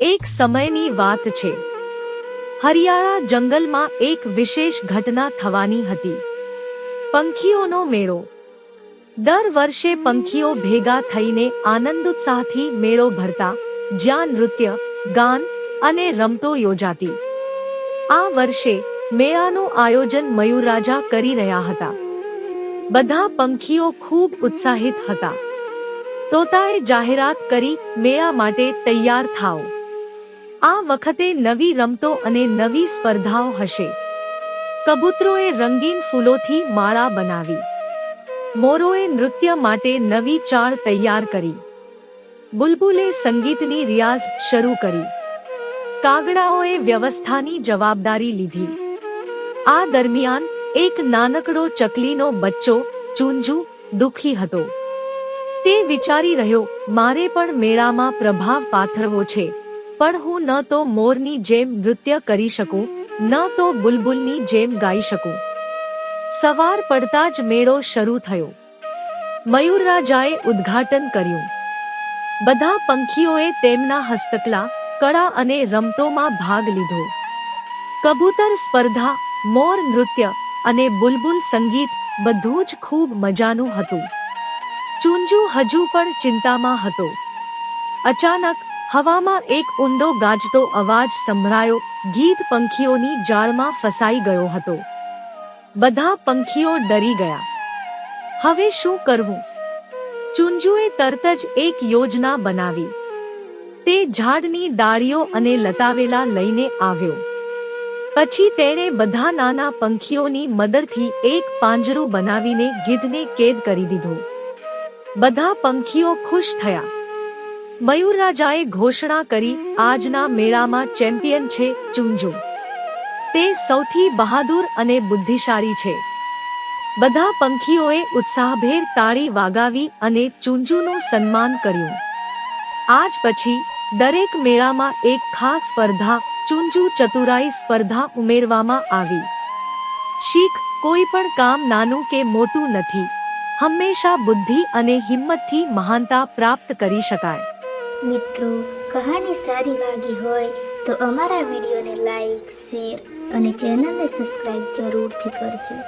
એક સમયની વાત છે. હરિયાળા જંગલમાં એક વિશેષ ઘટના થવાની હતી. પંખીઓનો મેળો. દર વર્ષે પંખીઓ ભેગા થઈને આનંદ ઉત્સાહથી મેળો ભરતા, જ્યાં નૃત્ય, ગાન અને રમતો યોજાતી. આ વર્ષે મેળાનું આયોજન મયુરાજા કરી રહ્યા હતા. બધા પંખીઓ ખૂબ ઉત્સાહિત હતા. તોતાએ જાહેરાત કરી, મેળા માટે તૈયાર થાઓ. આ વખતે નવી રમતો અને નવી સ્પર્ધાઓ હશે. કબૂતરોએ રંગીન ફૂલોથી માળા બનાવી. મોરોએ નૃત્ય માટે નવી ચાળ તૈયાર કરી. બુલબુલે સંગીતની રિયાઝ શરૂ કરી. કાગડાઓએ વ્યવસ્થાની જવાબદારી લીધી. આ દરમિયાન એક નાનકડો ચકલીનો બચ્ચો, ચૂંજુ, દુખી હતો. તે વિચારી રહ્યો, મારે પણ મેળામાં પ્રભાવ પાથરવો છે. પણ હું ન તો મોરની જેમ નૃત્ય કરી શકું, ન તો બુલબુલની જેમ ગાઈ શકું. સવાર પડતા જ મેળો શરૂ થયો. મયુરરાજાએ ઉદ્ઘાટન કર્યું. બધા પંખીઓએ તેમના હસ્તકલા, કળા અને રમતોમાં ભાગ લીધો. કબૂતર સ્પર્ધા, મોર નૃત્ય અને બુલબુલ સંગીત બધું જ ખૂબ મજાનું હતું. ચુંજુ હજુ પણ ચિંતામાં હતો. અચાનક હવામાં એક ઊંડો ગાજતો અવાજ સંભળાયો, ગીત પંખીઓની જાળમાં ફસાઈ ગયો હતો. બધા પંખીઓ ડરી ગયા. હવે શું કરવું? ચુંજુએ તરત જ એક યોજના બનાવી. તે ઝાડની ડાળીઓ અને લતાવેલા લઈને આવ્યો. પછી તેણે બધા નાના પંખીઓની મદદથી એક પાંજરું બનાવીને ગીધને કેદ કરી દીધું. બધા પંખીઓ ખુશ થયા. મયુરરાજાએ ઘોષણા કરી, આજના મેળામાં ચેમ્પિયન છે ચુંજુ. તે સૌથી બહાદુર અને બુદ્ધિશાળી છે. બધા પંખીઓએ ઉત્સાહભેર તાળી વાગાવી અને ચુંજુનું સન્માન કર્યું. આજ પછી, દરેક મેળામાં એક ખાસ સ્પર્ધા, ચુંજુ ચતુરાઈ સ્પર્ધા ઉમેરવામાં આવી. શીખ કોઈ પણ કામ નાનું કે મોટું નથી. હંમેશા બુદ્ધિ અને હિંમતથી મહાનતા પ્રાપ્ત કરી શકાય. મિત્રો, કહાની સારી લાગી હોય તો અમારા વિડીયોને લાઈક, શેર અને ચેનલને સબસ્ક્રાઈબ જરૂરથી કરજો.